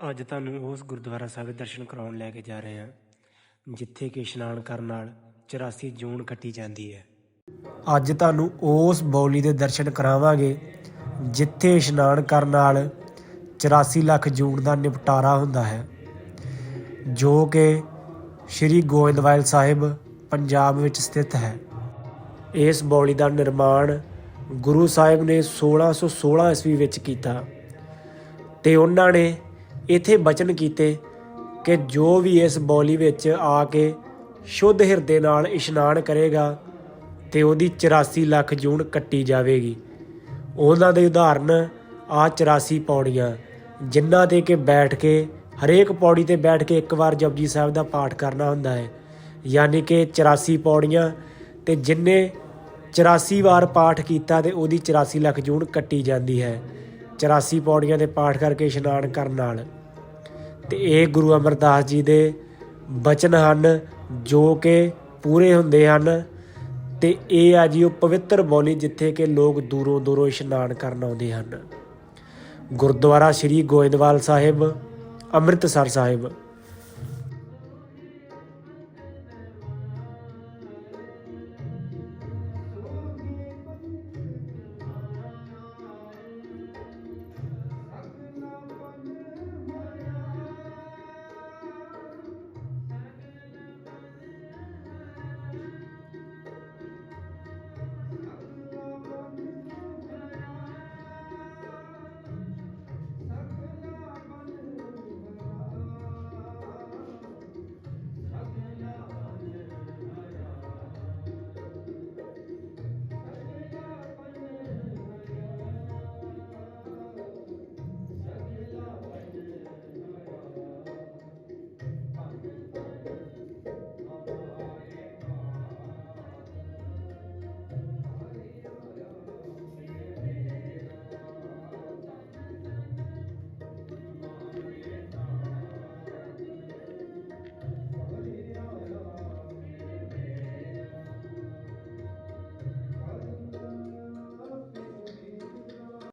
ਅੱਜ ਤੁਹਾਨੂੰ ਉਸ ਗੁਰਦੁਆਰਾ ਸਾਹਿਬ ਦੇ ਦਰਸ਼ਨ ਕਰਾਉਣ ਲੈ ਕੇ ਜਾ ਰਹੇ ਹਾਂ, ਜਿੱਥੇ ਕਿ ਇਸ਼ਨਾਨ ਕਰਨ ਨਾਲ 84 ਜੂਨ ਕੱਟੀ ਜਾਂਦੀ ਹੈ। ਅੱਜ ਤੁਹਾਨੂੰ ਉਸ ਬੌਲੀ ਦੇ ਦਰਸ਼ਨ ਕਰਾਵਾਂਗੇ, ਜਿੱਥੇ ਇਸ਼ਨਾਨ ਕਰਨ ਨਾਲ 84 ਲੱਖ ਜੂਨ ਦਾ ਨਿਪਟਾਰਾ ਹੁੰਦਾ ਹੈ, ਜੋ ਕਿ ਸ਼੍ਰੀ ਗੋਇੰਦਵਾਲ ਸਾਹਿਬ ਪੰਜਾਬ ਵਿੱਚ ਸਥਿਤ ਹੈ। ਇਸ ਬੌਲੀ ਦਾ ਨਿਰਮਾਣ ਗੁਰੂ ਸਾਹਿਬ ਨੇ 1616 ਈਸਵੀ ਵਿੱਚ ਕੀਤਾ ਤੇ ਉਹਨਾਂ ਨੇ ਇਥੇ ਬਚਨ ਕੀਤੇ ਕਿ ਜੋ ਵੀ ਇਸ ਬੌਲੀ ਵਿੱਚ ਆ ਕੇ ਸ਼ੁੱਧ ਹਿਰਦੇ ਨਾਲ ਇਸ਼ਨਾਨ ਕਰੇਗਾ ਤੇ ਉਹਦੀ 84 ਲੱਖ ਜੂਨ ਕੱਟੀ ਜਾਵੇਗੀ। ਉਹਨਾਂ ਦੇ ਉਦਾਹਰਨ ਆ 84 ਪੌੜੀਆਂ, ਜਿਨ੍ਹਾਂ ਤੇ ਕਿ ਬੈਠ ਕੇ, ਹਰੇਕ ਪੌੜੀ ਤੇ ਬੈਠ ਕੇ ਇੱਕ ਵਾਰ ਜਪਜੀ ਸਾਹਿਬ ਦਾ ਪਾਠ ਕਰਨਾ ਹੁੰਦਾ ਹੈ। ਯਾਨੀ ਕਿ 84 ਪੌੜੀਆਂ ਤੇ ਜਿਨਨੇ 84 ਵਾਰ ਪਾਠ ਕੀਤਾ ਤੇ ਉਹਦੀ 84 ਲੱਖ ਜੂਨ ਕੱਟੀ ਜਾਂਦੀ ਹੈ। 84 ਪੌੜੀਆਂ ਦੇ ਪਾਠ ਕਰਕੇ ਇਸ਼ਨਾਨ ਕਰਨ ਨਾਲ ਤੇ ਇਹ ਗੁਰੂ ਅਮਰਦਾਸ ਜੀ ਦੇ ਬਚਨ ਹਨ, ਜੋ ਕਿ ਪੂਰੇ ਹੁੰਦੇ ਹਨ। ਤੇ ਇਹ ਆ ਜੀ ਉਹ ਪਵਿੱਤਰ ਬੋਲੀ ਜਿੱਥੇ ਕਿ ਲੋਕ ਦੂਰੋਂ ਦੂਰੋਂ ਇਸ਼ਨਾਨ ਕਰਨ ਆਉਂਦੇ ਹਨ। ਗੁਰਦੁਆਰਾ ਸ੍ਰੀ ਗੋਇੰਦਵਾਲ ਸਾਹਿਬ, ਅੰਮ੍ਰਿਤਸਰ ਸਾਹਿਬ।